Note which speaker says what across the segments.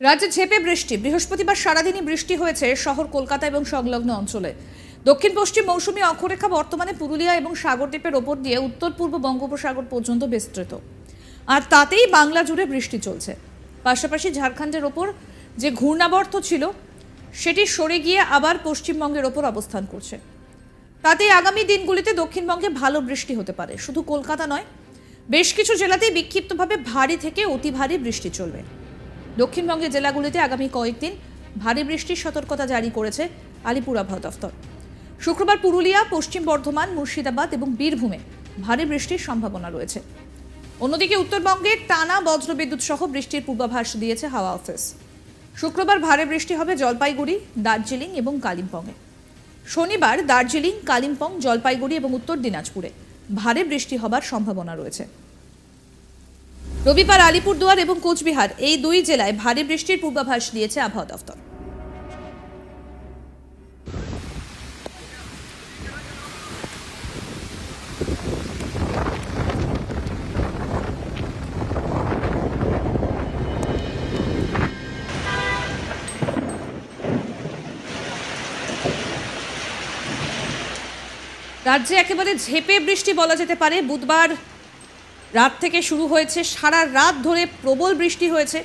Speaker 1: রাজ্যে ঝেপে বৃষ্টি। বৃহস্পতিবার সারাদিনই বৃষ্টি হয়েছে শহর, কলকাতা এবং সংলগ্ন অঞ্চলে। দক্ষিণ পশ্চিম মৌসুমী অক্ষরেখা বর্তমানে পুরুলিয়া এবং সাগরদ্বীপের ওপর দিয়ে উত্তর পূর্ব বঙ্গোপসাগর পর্যন্ত বিস্তৃত। আর তাতেই বাংলা জুড়ে বৃষ্টি চলছে। পাশাপাশি ঝাড়খণ্ডের ওপর যে ঘূর্ণাবর্ত ছিল, সেটি সরে গিয়ে আবার পশ্চিমবঙ্গের ওপর অবস্থান করছে। তাতে আগামী দিনগুলিতে দক্ষিণবঙ্গে ভালো বৃষ্টি হতে পারে। শুধু কলকাতা নয়, বেশ কিছু জেলাতেই বিক্ষিপ্তভাবে ভারী থেকে অতি ভারী বৃষ্টি চলবে। দক্ষিণবঙ্গের জেলাগুলিতে আগামী কয়েকদিন ভারী বৃষ্টির সতর্কতা জারি করেছে আলিপুর আবহাওয়া দফতর। শুক্রবার পুরুলিয়া, পশ্চিম বর্ধমান, মুর্শিদাবাদ এবং বীরভূমে ভারী বৃষ্টির সম্ভাবনা রয়েছে। অন্যদিকে উত্তরবঙ্গে টানা বজ্রবিদ্যুৎ সহ বৃষ্টির পূর্বাভাস দিয়েছে হাওয়া অফিস। শুক্রবার ভারী বৃষ্টি হবে জলপাইগুড়ি, দার্জিলিং এবং কালিম্পংয়ে। শনিবার দার্জিলিং, কালিম্পং, জলপাইগুড়ি এবং উত্তর দিনাজপুরে ভারী বৃষ্টি হবার সম্ভাবনা রয়েছে। রবিবার আলিপুরদুয়ার এবং কোচবিহার এই দুই জেলায় ভারী বৃষ্টির পূর্বাভাস দিয়েছে আবহাওয়া দফতর। রাজ্যে একেবারে ঝেপে বৃষ্টি বলা যেতে পারে। বুধবার রাত থেকে শুরু হয়েছে, সারা রাত ধরে প্রবল বৃষ্টি হয়েছে।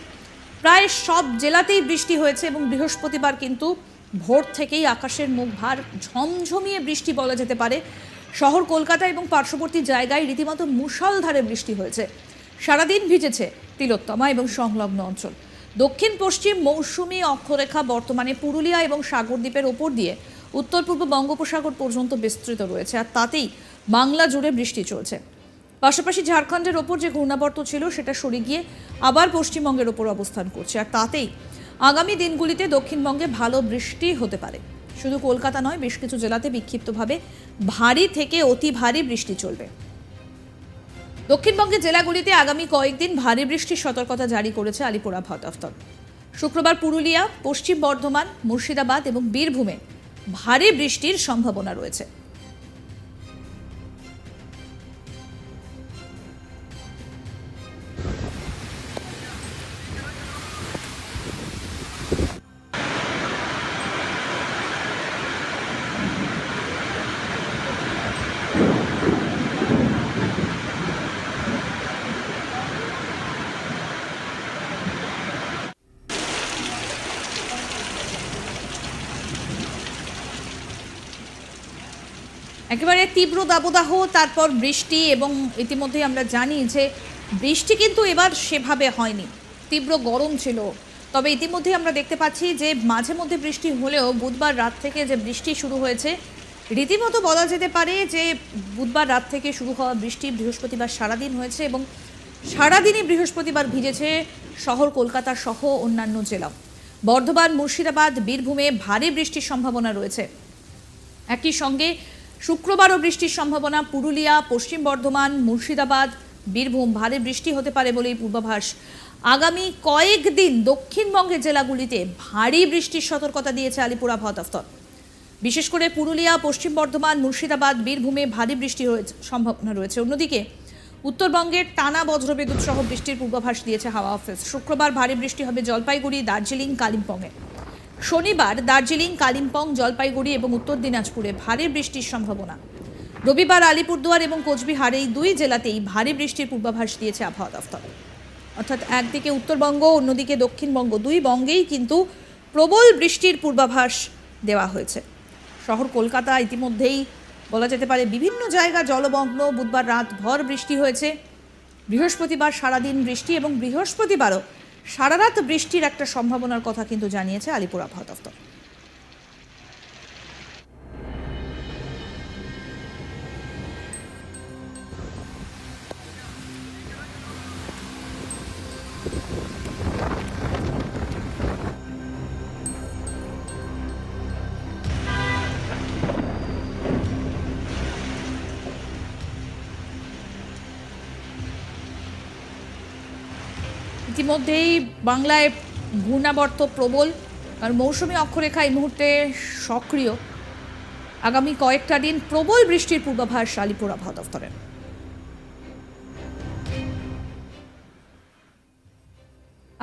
Speaker 1: প্রায় সব জেলাতেই বৃষ্টি হয়েছে এবং বৃহস্পতিবার কিন্তু ভোর থেকেই আকাশের মুখ ভার ঝমঝমিয়ে বৃষ্টি বলা যেতে পারে। শহর কলকাতা এবং পার্শ্ববর্তী জায়গায় রীতিমতো মুষলধারে বৃষ্টি হয়েছে। সারাদিন ভিজেছে তিলোত্তমা এবং সংলগ্ন অঞ্চল। দক্ষিণ পশ্চিম মৌসুমি অক্ষরেখা বর্তমানে পুরুলিয়া এবং সাগরদ্বীপের ওপর দিয়ে উত্তর পূর্ব বঙ্গোপসাগর পর্যন্ত বিস্তৃত রয়েছে, আর তাতেই বাংলা জুড়ে বৃষ্টি চলছে। পাশাপাশি ঝাড়খণ্ডের ওপর যে ঘূর্ণাবর্ত ছিল, সেটা সরে গিয়ে আবার পশ্চিমবঙ্গের ওপর অবস্থান করছে। আর তাতেই আগামী দিনগুলিতে দক্ষিণবঙ্গে ভালো বৃষ্টি হতে পারে। শুধু কলকাতা নয়, বেশ কিছু জেলাতে বিক্ষিপ্তভাবে ভারী থেকে অতি ভারী বৃষ্টি চলবে। দক্ষিণবঙ্গের জেলাগুলিতে আগামী কয়েকদিন ভারী বৃষ্টির সতর্কতা জারি করেছে আলিপুর আবহাওয়া দফতর শুক্রবার পুরুলিয়া, পশ্চিম বর্ধমান, মুর্শিদাবাদ এবং বীরভূমে ভারী বৃষ্টির সম্ভাবনা রয়েছে। একেবারে তীব্র দাবদাহ, তারপর বৃষ্টি এবং ইতিমধ্যে আমরা জানি যে বৃষ্টি কিন্তু এবার সেভাবে হয়নি। তীব্র গরম ছিল। তবে ইতিমধ্যে আমরা দেখতে পাচ্ছি যে মাঝে মধ্যে বৃষ্টি হলেও বুধবার রাত থেকে যে বৃষ্টি শুরু হয়েছে, রীতিমতো বলা যেতে পারে যে বুধবার রাত থেকে শুরু হওয়া বৃষ্টি বৃহস্পতিবার সারাদিন হয়েছে এবং সারাদিনই বৃহস্পতিবার ভিজেছে শহর, কলকাতা সহ অন্যান্য জেলাও বর্ধমান, মুর্শিদাবাদ, বীরভূমে ভারী বৃষ্টির সম্ভাবনা রয়েছে। একই সঙ্গে শুক্রবারও বৃষ্টির সম্ভাবনা পুরুলিয়া, পশ্চিম বর্ধমান, মুর্শিদাবাদ, বীরভূম। ভারী বৃষ্টি হতে পারে বলেই পূর্বাভাস। আগামী কয়েকদিন দক্ষিণবঙ্গের জেলাগুলিতে ভারী বৃষ্টির সতর্কতা দিয়েছে আলিপুর আবহাওয়া দফতর। বিশেষ করে পুরুলিয়া, পশ্চিম বর্ধমান, মুর্শিদাবাদ, বীরভূমে ভারী বৃষ্টি সম্ভাবনা রয়েছে। অন্যদিকে, উত্তরবঙ্গের টানা বজ্রবিদ্যুৎ সহ বৃষ্টির পূর্বাভাস দিয়েছে হাওয়া অফিস। শুক্রবার ভারী বৃষ্টি হবে জলপাইগুড়ি, দার্জিলিং, কালিম্পংয়ে। শনিবার দার্জিলিং, কালিম্পং, জলপাইগুড়ি এবং উত্তর দিনাজপুরে ভারী বৃষ্টির সম্ভাবনা। রবিবার আলিপুরদুয়ার এবং কোচবিহার এই দুই জেলাতেই ভারী বৃষ্টির পূর্বাভাস দিয়েছে আবহাওয়া দফতর। অর্থাৎ একদিকে উত্তরবঙ্গ, অন্যদিকে দক্ষিণবঙ্গ দুই বঙ্গেই কিন্তু প্রবল বৃষ্টির পূর্বাভাস দেওয়া হয়েছে। শহর কলকাতা ইতিমধ্যেই বলা যেতে পারে বিভিন্ন জায়গা জলমগ্ন, বুধবার রাত ভর বৃষ্টি হয়েছে। বৃহস্পতিবার সারাদিন বৃষ্টি এবং বৃহস্পতিবারও সারা রাত বৃষ্টির একটা সম্ভাবনার কথা কিন্তু জানিয়েছে আলিপুর আবহাওয়া দফতর ইতিমধ্যেই বাংলায় ঘূর্ণাবর্ত প্রবল আর মৌসুমি অক্ষরেখা এই মুহূর্তে সক্রিয়। আগামী কয়েকটা দিন প্রবল বৃষ্টির পূর্বাভাস আলিপুর আবহাওয়া দফতরের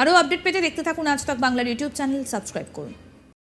Speaker 1: আরও আপডেট পেতে দেখতে থাকুন আজ তক বাংলার ইউটিউব চ্যানেল, সাবস্ক্রাইব করুন।